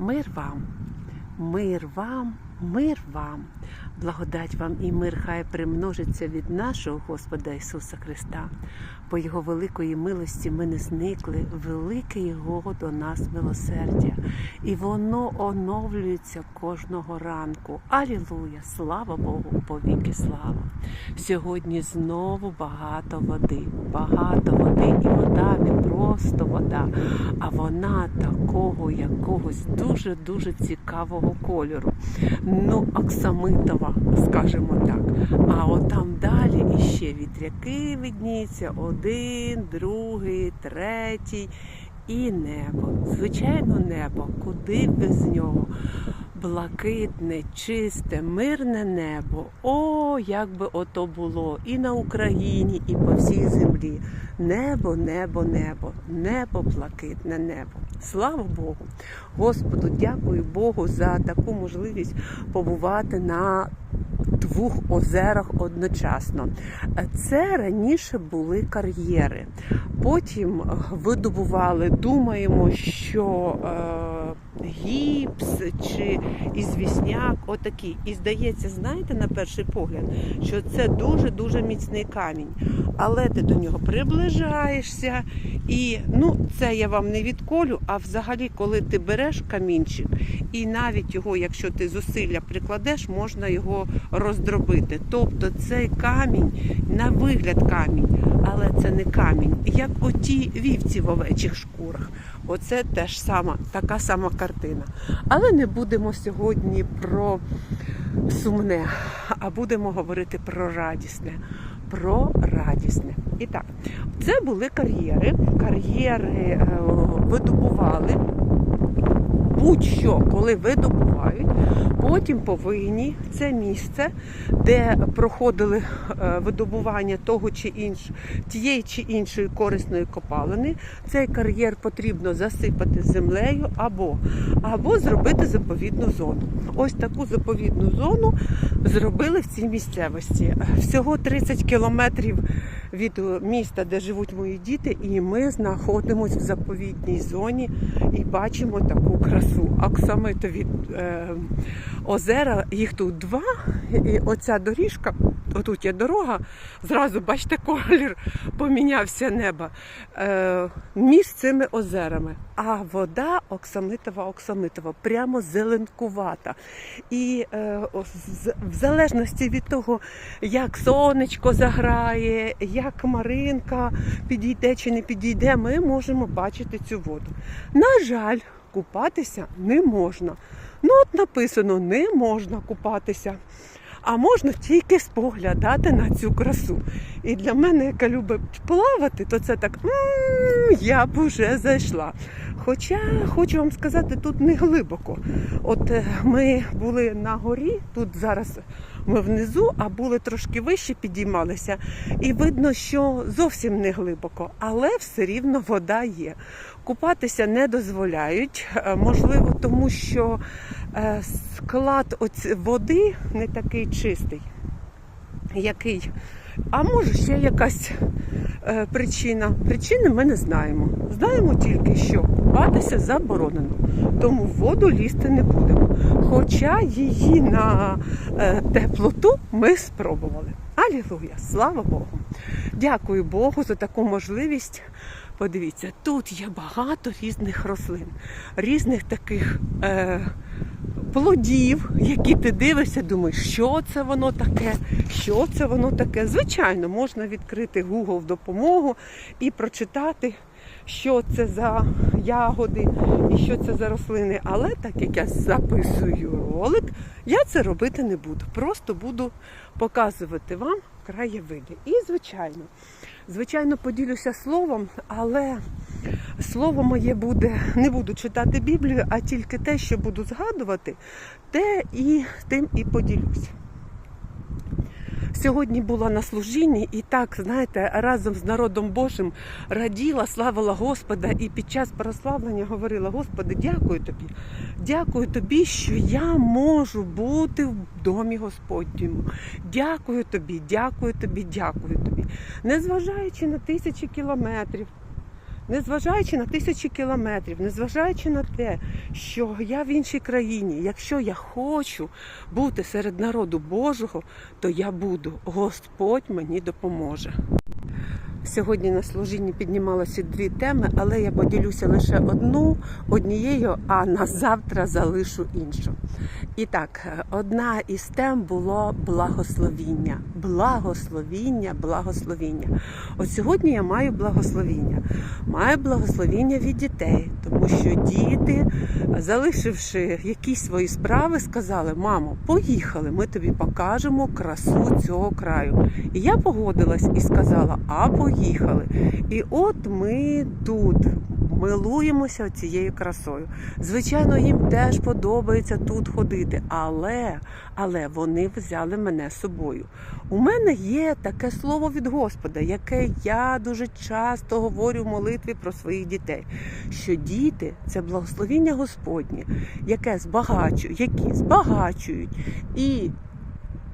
Мир вам, мир вам, мир вам, благодать вам і мир хай примножиться від нашого Господа Ісуса Христа. По Його великої милості ми не зникли, велике Його до нас милосердя, і воно оновлюється кожного ранку. Алілуя! Слава Богу, повіки слава! Сьогодні знову багато води, багато води, і вода не просто вода, а вона такого якогось дуже-дуже цікавого кольору. Ну, оксамитова, скажімо так. А от там далі іще вітряки видніться: один, другий, третій. І небо, звичайно, небо, куди без нього. Блакитне, чисте, мирне небо. О, як би ото було і на Україні, і по всій землі. Небо, небо, небо, небо, блакитне небо. Слава Богу! Господу, дякую Богу за таку можливість побувати на двох озерах одночасно. Це раніше були кар'єри. Потім видобували, думаємо, що е, гіпс чи ізвісняк, отакий. І здається, знаєте, на перший погляд, що це дуже-дуже міцний камінь. Але ти до нього приближаєшся, і ну, це я вам не відколю, а взагалі, коли ти береш камінчик, і навіть його, якщо ти зусилля прикладеш, можна його роздробити. Тобто цей камінь на вигляд камінь, але це не камінь, як оті вівці в овечих шкурах. Оце теж сама, така сама картина. Але не будемо сьогодні про сумне, а будемо говорити про радісне. Про радісне. І так, це були кар'єри. Кар'єри е, видобували будь-що, коли видобувають, потім повинні це місце, де проходили е, видобування того чи іншого, тієї чи іншої корисної копалини, цей кар'єр потрібно засипати землею або, або зробити заповідну зону. Ось таку заповідну зону зробили в цій місцевості. Всього 30 кілометрів від міста, де живуть мої діти, і ми знаходимося в заповідній зоні і бачимо таку красу. Оксамитові е, озера, їх тут два. І оця доріжка, отут є дорога, зразу бачите, колір помінявся неба е, між цими озерами. А вода оксамитова, оксамитова, прямо зеленкувата. І е, в залежності від того, як сонечко заграє, як Маринка підійде чи не підійде, ми можемо бачити цю воду. На жаль, купатися не можна. Ну, от написано, не можна купатися. А можна тільки споглядати на цю красу. І для мене, яка любить плавати, то це так «М, я б уже зайшла. Хоча хочу вам сказати, тут не глибоко. От е, ми були на горі, тут зараз ми внизу, а були трошки вище, підіймалися, і видно, що зовсім не глибоко, але все рівно вода є. Купатися не дозволяють, е, можливо, тому що е, склад води не такий чистий, який. А може ще якась е, причина. Причини ми не знаємо. Знаємо тільки, що купатися заборонено, тому в воду лізти не будемо. Хоча її на е, теплоту ми спробували. Алілуя! Слава Богу! Дякую Богу за таку можливість. Подивіться, тут є багато різних рослин, різних таких. Е, плодів, які ти дивишся, думаєш, що це воно таке, що це воно таке. Звичайно, можна відкрити Google допомогу і прочитати, що це за ягоди і що це за рослини. Але так як я записую ролик, я це робити не буду. Просто буду показувати вам краєвиди. І, звичайно, звичайно, поділюся словом, але слово моє буде, не буду читати Біблію, а тільки те, що буду згадувати, те і тим і поділюсь. Сьогодні була на служінні і так, знаєте, разом з народом Божим раділа, славила Господа, і під час прославлення говорила: Господи, дякую тобі, дякую тобі, що я можу бути в домі Господньому. Дякую тобі, дякую тобі, дякую тобі. Незважаючи на тисячі кілометрів, незважаючи на тисячі кілометрів, незважаючи на те, що я в іншій країні, якщо я хочу бути серед народу Божого, то я буду. Господь мені допоможе. Сьогодні на служінні піднімалося дві теми, але я поділюся лише одну однією, а на завтра залишу іншу. І так, одна із тем було благословіння. Благословіння, благословіння. От сьогодні я маю благословіння. Маю благословіння від дітей, тому що діти, залишивши якісь свої справи, сказали: мамо, поїхали, ми тобі покажемо красу цього краю. І я погодилась і сказала: а поїхали. І от ми тут. Милуємося цією красою. Звичайно, їм теж подобається тут ходити, але, але вони взяли мене з собою. У мене є таке слово від Господа, яке я дуже часто говорю в молитві про своїх дітей. Що діти це благословіння Господнє, яке збагачують, які збагачують і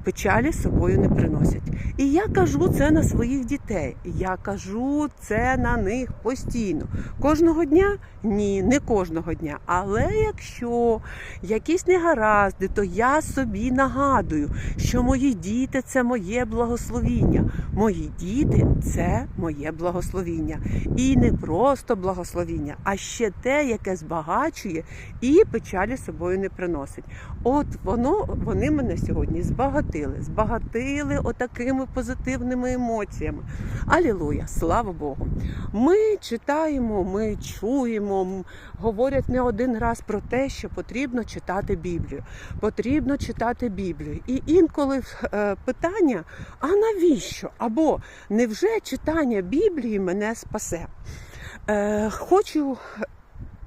печалі з собою не приносять. І я кажу це на своїх дітей. Я кажу це на них постійно. Кожного дня? Ні, не кожного дня. Але якщо якісь негаразди, то я собі нагадую, що мої діти це моє благословіння. Мої діти це моє благословіння. І не просто благословіння, а ще те, яке збагачує і печалі з собою не приносить. От воно вони мене сьогодні збагатили, збагатили отакими позитивними емоціями. Алілуя, слава Богу. Ми читаємо, ми чуємо, говорять не один раз про те, що потрібно читати Біблію. Потрібно читати Біблію. І інколи е, питання: а навіщо? Або невже читання Біблії мене спасе? Е, хочу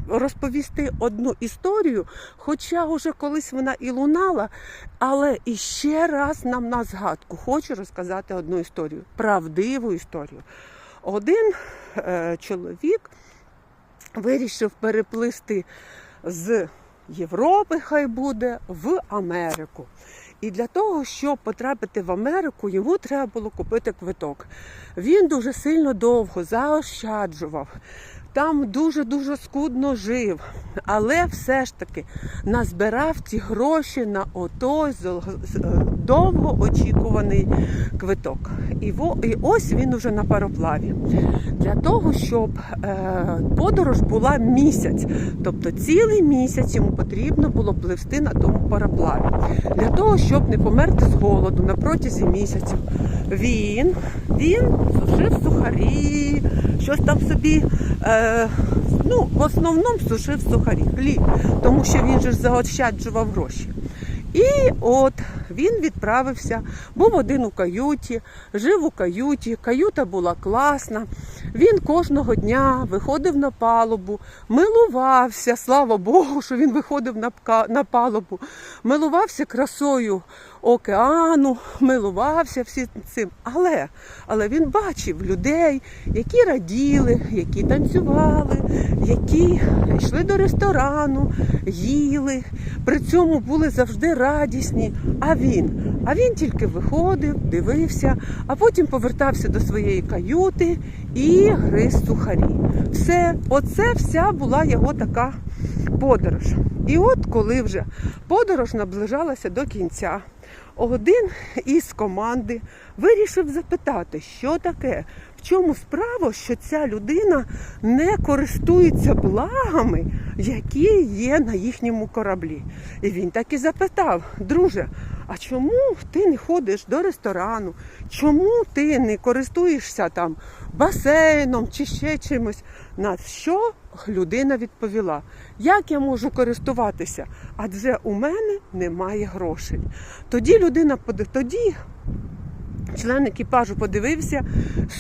розповісти одну історію, хоча вже колись вона і лунала, але іще раз нам на згадку хочу розказати одну історію, правдиву історію. Один е, чоловік вирішив переплисти з Європи, хай буде, в Америку. І для того, щоб потрапити в Америку, йому треба було купити квиток. Він дуже сильно довго заощаджував. Там дуже-дуже скудно жив, але все ж таки назбирав ті гроші на отой е, довго очікуваний квиток. І, ось він уже на пароплаві. Для того, щоб е, подорож була місяць, тобто цілий місяць йому потрібно було пливсти на тому пароплаві. Для того, щоб не померти з голоду на протязі місяців, він, він сушив сухарі, щось там собі. Ну, в основному сушив сухарі, хліб, тому що він же ж заощаджував гроші. І от він відправився, був один у каюті, жив у каюті, каюта була класна. Він кожного дня виходив на палубу, милувався, слава Богу, що він виходив на, палубу, милувався красою океану, милувався всім цим. Але, але він бачив людей, які раділи, які танцювали, які йшли до ресторану, їли, при цьому були завжди радісні. А він, а він тільки виходив, дивився, а потім повертався до своєї каюти і гриз сухарі. Все, оце вся була його така подорож. І от коли вже подорож наближалася до кінця, один із команди вирішив запитати, що таке, в чому справа, що ця людина не користується благами, які є на їхньому кораблі. І він так і запитав: друже, а чому ти не ходиш до ресторану? Чому ти не користуєшся там басейном чи ще чимось? На що людина відповіла: як я можу користуватися? Адже у мене немає грошей. Тоді людина тоді член екіпажу подивився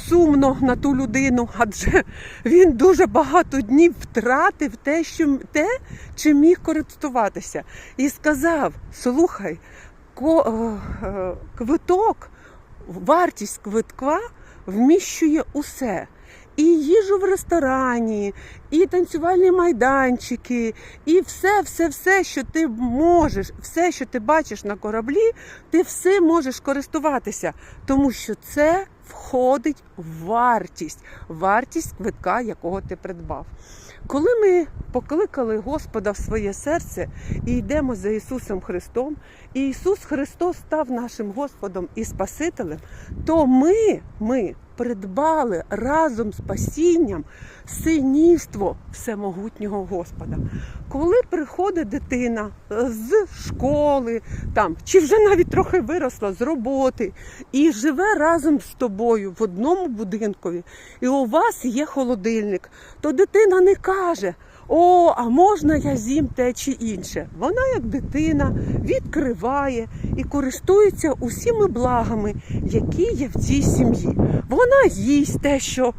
сумно на ту людину, адже він дуже багато днів втратив те, що те, чим міг користуватися, і сказав: слухай, ко, е, е, квиток, вартість квитка вміщує усе. І їжу в ресторані, і танцювальні майданчики, і все, все, все, що ти можеш, все, що ти бачиш на кораблі, ти все можеш користуватися, тому що це входить в вартість, вартість квитка, якого ти придбав. Коли ми покликали Господа в своє серце і йдемо за Ісусом Христом, і Ісус Христос став нашим Господом і Спасителем, то ми, ми придбали разом з пасінням синівство всемогутнього Господа. Коли приходить дитина е, з школи, там, чи вже навіть трохи виросла з роботи, і живе разом з тобою в одному будинкові, і у вас є холодильник, то дитина не каже. О, а можна я з'їм те чи інше? Вона, як дитина, відкриває і користується усіми благами, які є в цій сім'ї. Вона їсть те, що.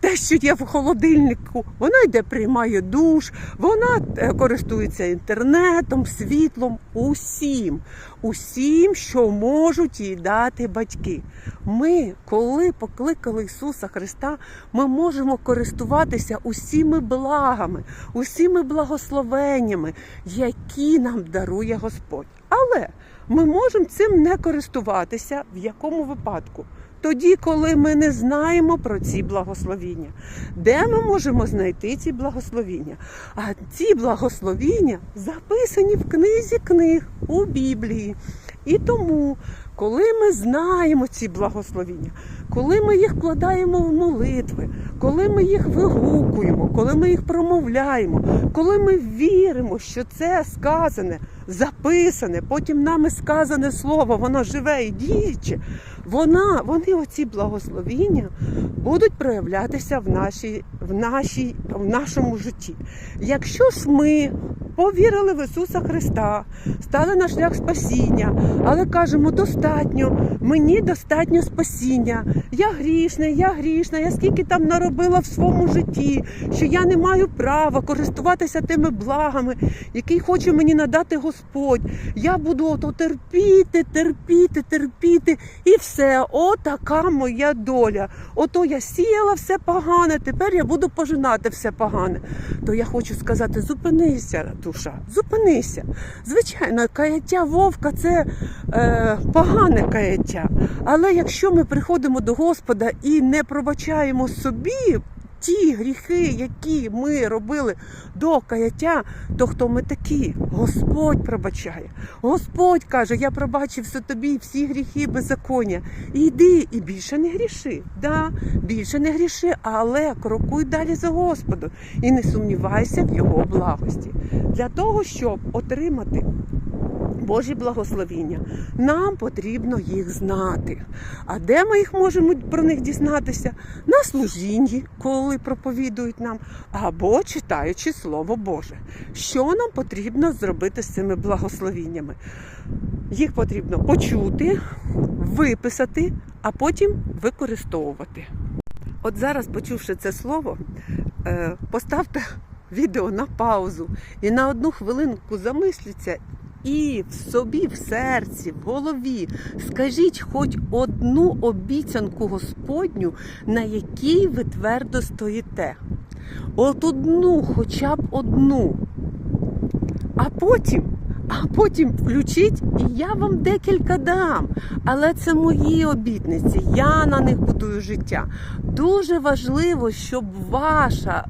Те, що є в холодильнику, вона йде, приймає душ, вона е, користується інтернетом, світлом, усім, усім, що можуть їй дати батьки. Ми, коли покликали Ісуса Христа, ми можемо користуватися усіми благами, усіми благословеннями, які нам дарує Господь. Але ми можемо цим не користуватися в якому випадку? Тоді, коли ми не знаємо про ці благословіння, де ми можемо знайти ці благословіння? А ці благословіння записані в книзі книг у Біблії. І тому, коли ми знаємо ці благословіння, коли ми їх вкладаємо в молитви, коли ми їх вигукуємо, коли ми їх промовляємо, коли ми віримо, що це сказане, записане, потім нами сказане слово, воно живе і діюче, вона, вони оці благословіння будуть проявлятися в, нашій, в, нашій, в нашому житті. Якщо ж ми повірили в Ісуса Христа, стали на шлях спасіння, але кажемо, достатньо, мені достатньо спасіння. Я грішний, я грішна, я скільки там наробила в своєму житті, що я не маю права користуватися тими благами, які хоче мені надати Господь. Я буду ото терпіти, терпіти, терпіти, і все, отака моя доля. Ото я сіяла все погане, тепер я буду пожинати все погане. То я хочу сказати: зупинися, душа, зупинися. Звичайно, каяття вовка це е, погане каяття. Але якщо ми приходимо до Господа і не пробачаємо собі ті гріхи, які ми робили до каяття, то хто ми такі? Господь пробачає. Господь каже: Я пробачив тобі всі гріхи беззаконня. І йди і більше не гріши. Да, більше не гріши, але крокуй далі за Господом і не сумнівайся в його благості. Для того, щоб отримати Божі благословіння, нам потрібно їх знати. А де ми їх можемо про них дізнатися? На служінні, коли проповідують нам, або читаючи Слово Боже. Що нам потрібно зробити з цими благословіннями? Їх потрібно почути, виписати, а потім використовувати. От зараз, почувши це слово, е, поставте відео на паузу і на одну хвилинку замисліться і в собі, в серці, в голові скажіть хоч одну обіцянку Господню, на якій ви твердо стоїте. От одну, хоча б одну. А потім, а потім включіть, і я вам декілька дам. Але це мої обітниці. Я на них будую життя. Дуже важливо, щоб ваша,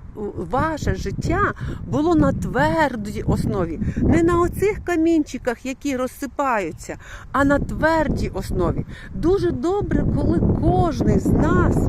ваше життя було на твердій основі. Не на оцих камінчиках, які розсипаються, а на твердій основі. Дуже добре, коли кожен з нас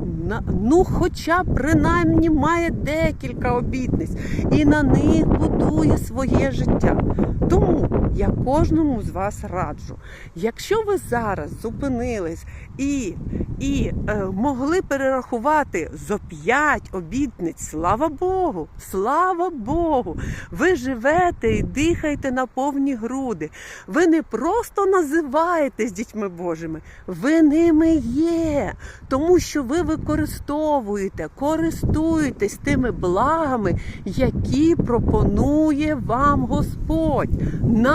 ну, хоча б принаймні має декілька обітниць і на них будує своє життя. Тому я кожному з вас раджу, якщо ви зараз зупинились і, і е, могли перерахувати зо п'ять обітниць, слава Богу, слава Богу, ви живете і дихаєте на повні груди. Ви не просто називаєтесь дітьми Божими, ви ними є, тому що ви використовуєте, користуєтесь тими благами, які пропонує вам Господь,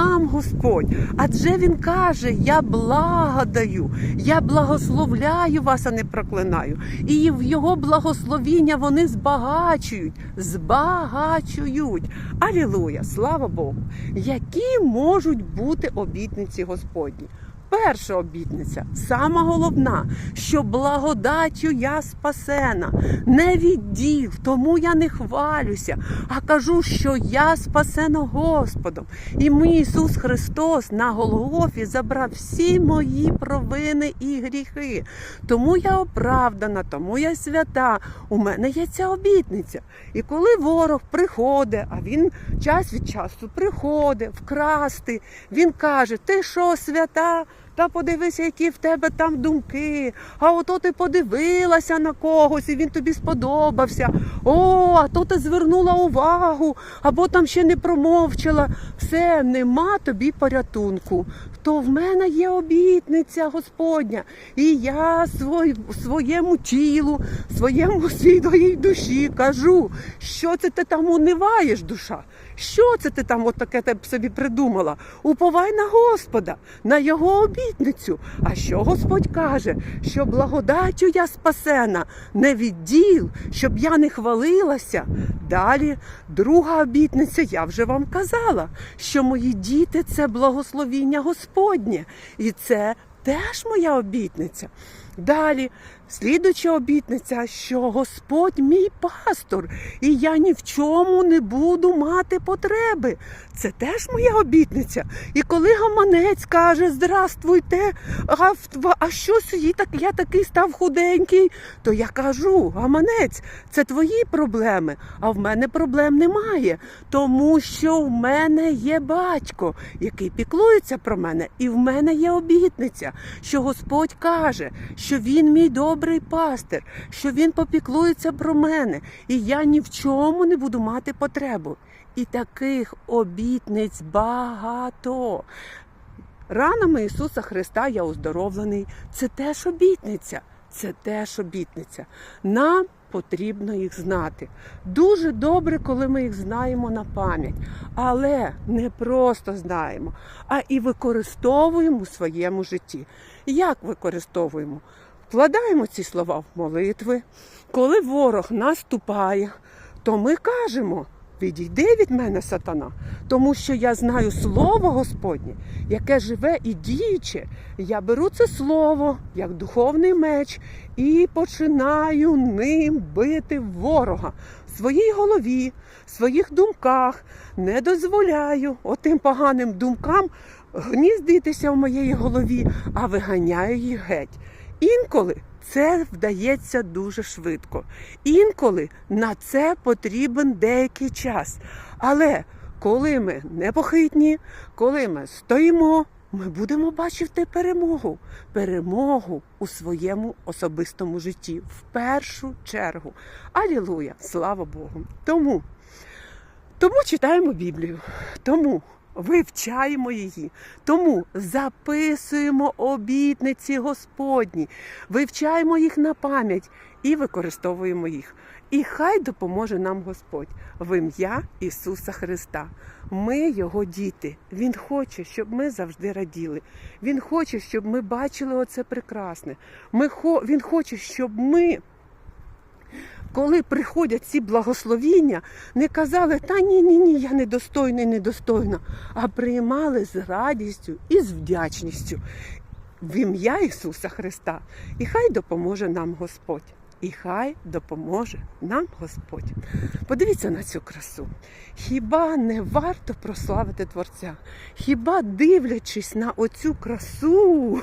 нам Господь. Адже Він каже: Я благодаю, я благословляю вас, а не проклинаю. І в Його благословіння вони збагачують, збагачують. Алілуя, слава Богу! Які можуть бути обітниці Господні? Перша обітниця, сама головна, що благодаттю я спасена, не від діл, тому я не хвалюся, а кажу, що я спасена Господом. І мій Ісус Христос на Голгофі забрав всі мої провини і гріхи. Тому я оправдана, тому я свята. У мене є ця обітниця. І коли ворог приходить, а він час від часу приходить вкрасти, він каже: Ти що, свята? Та подивися, які в тебе там думки. А ото ти подивилася на когось, і він тобі сподобався. О, а то ти звернула увагу, або там ще не промовчала. Все, нема тобі порятунку. То в мене є обітниця Господня, і я свой, своєму тілу, своєму своїй душі кажу, що це ти там униваєш, душа? Що це ти там от таке собі придумала? Уповай на Господа, на його обітницю. А що Господь каже? Що благодаттю я спасена, не від діл, щоб я не хвалилася. Далі, друга обітниця, я вже вам казала, що мої діти це благословіння Господнє. І це теж моя обітниця. Далі, слідуча обітниця, що Господь мій пастор, і я ні в чому не буду мати потреби. Це теж моя обітниця. І коли гаманець каже Здравствуйте, а, а що сьогодні так, я такий став худенький, то я кажу, гаманець, це твої проблеми, а в мене проблем немає, тому що в мене є батько, який піклується про мене, і в мене є обітниця, що Господь каже, що він мій добрий пастир, що він попіклується про мене, і я ні в чому не буду мати потребу. І таких обітниць багато. Ранами Ісуса Христа я оздоровлений. Це теж обітниця. Це теж обітниця. Нам потрібно їх знати. Дуже добре, коли ми їх знаємо на пам'ять, але не просто знаємо, а і використовуємо у своєму житті. Як використовуємо? Вкладаємо ці слова в молитви. Коли ворог наступає, то ми кажемо. Відійди від мене, сатана, тому що я знаю слово Господнє, яке живе і діюче. Я беру це слово як духовний меч і починаю ним бити ворога в своїй голові, в своїх думках. Не дозволяю отим поганим думкам гніздитися в моїй голові, а виганяю їх геть. Інколи це вдається дуже швидко. Інколи на це потрібен деякий час. Але коли ми непохитні, коли ми стоїмо, ми будемо бачити перемогу. Перемогу у своєму особистому житті в першу чергу. Алілуя! Слава Богу! Тому, тому читаємо Біблію. Тому вивчаємо її. Тому записуємо обітниці Господні, вивчаємо їх на пам'ять і використовуємо їх. І хай допоможе нам Господь в ім'я Ісуса Христа. Ми Його діти. Він хоче, щоб ми завжди раділи. Він хоче, щоб ми бачили оце прекрасне. Ми, Він хоче, щоб ми коли приходять ці благословіння, не казали, та ні, ні, ні, я недостойний, недостойна, а приймали з радістю і з вдячністю в ім'я Ісуса Христа. І хай допоможе нам Господь. І хай допоможе нам Господь. Подивіться на цю красу. Хіба не варто прославити Творця? Хіба дивлячись на оцю красу,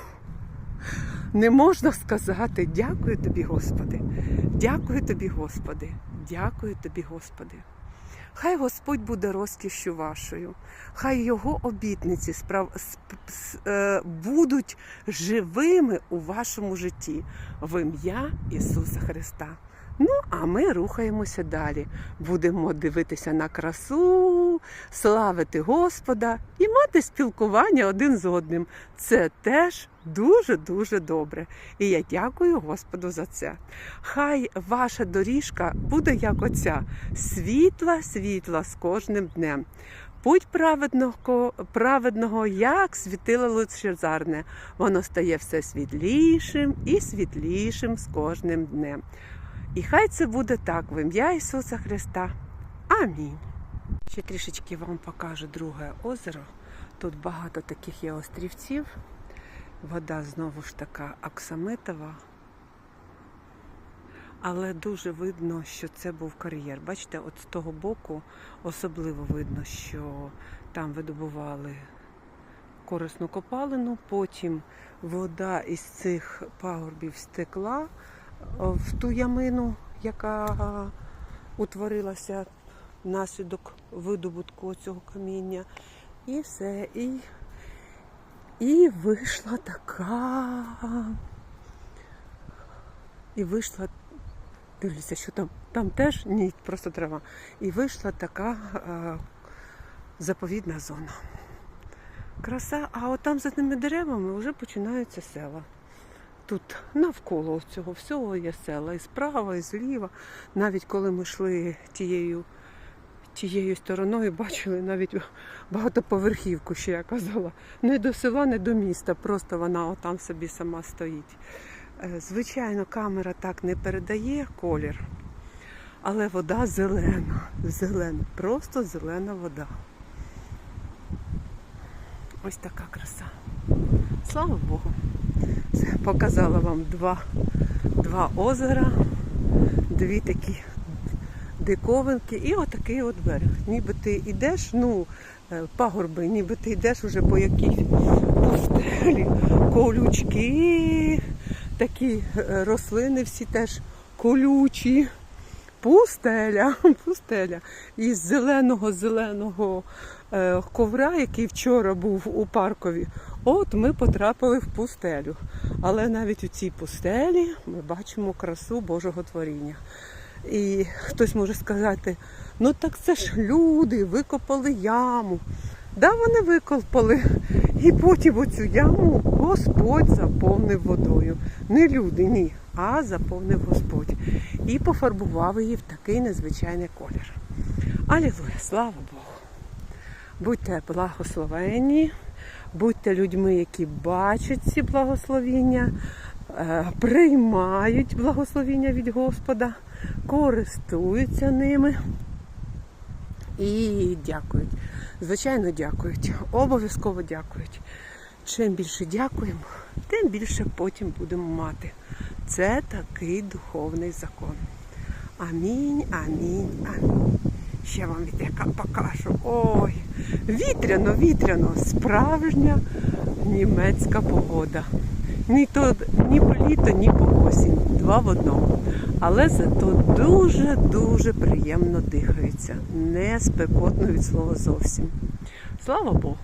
не можна сказати дякую тобі, Господи. Дякую тобі, Господи. Дякую тобі, Господи. Хай Господь буде розкішю вашою, хай його обітниці справ... е, будуть живими у вашому житті в ім'я Ісуса Христа. Ну, а ми рухаємося далі. Будемо дивитися на красу, славити Господа і мати спілкування один з одним. Це теж дуже-дуже добре. І я дякую Господу за це. Хай ваша доріжка буде як оця, світла, світла з кожним днем. Путь праведного, праведного, як світило лучезарне, воно стає все світлішим і світлішим з кожним днем. І хай це буде так в ім'я Ісуса Христа. Амінь. Ще трішечки вам покажу друге озеро. Тут багато таких є острівців. Вода знову ж така оксамитова. Але дуже видно, що це був кар'єр. Бачите, от з того боку особливо видно, що там видобували корисну копалину, потім вода із цих пагорбів стекла в ту ямину, яка утворилася внаслідок видобутку цього каміння. І все. І, і вийшла така. І вийшла, дивлюся, що там, там теж ні, просто трава. І вийшла така е, заповідна зона. Краса, а от там за тими деревами вже починаються села. Тут навколо цього всього є села і справа, і зліва. Навіть коли ми йшли тією, тією стороною, бачили навіть багатоповерхівку, ще я казала. Не до села, не до міста, просто вона отам собі сама стоїть. Е, Звичайно, камера так не передає колір, але вода зелена, зелена, просто зелена вода. Ось така краса. Слава Богу. Показала вам два, два озера, дві такі диковинки і отакий от берег. Ніби ти йдеш, ну, е, пагорби, ніби ти йдеш уже по якійсь пустелі, колючки, такі е, рослини всі теж колючі. Пустеля, пустеля. Із зеленого-зеленого е, ковра, який вчора був у паркові, от ми потрапили в пустелю. Але навіть у цій пустелі ми бачимо красу Божого творіння. І хтось може сказати, ну так це ж люди викопали яму. Да, вони викопали. І потім оцю яму Господь заповнив водою. Не люди, ні, а заповнив Господь. І пофарбував її в такий незвичайний колір. Алілуя, слава Богу! Будьте благословенні, будьте людьми, які бачать ці благословіння, е, приймають благословіння від Господа, користуються ними і дякують. Звичайно, дякують. Обов'язково дякують. Чим більше дякуємо, тим більше потім будемо мати. Це такий духовний закон. Амінь, амінь, амінь. Ще вам вітряка покажу. Ой, вітряно, вітряно, справжня німецька погода. Ні то ні по літо, ні по осінь. Два в одному. Але зато дуже-дуже приємно дихається. Не спекотно від слова зовсім. Слава Богу.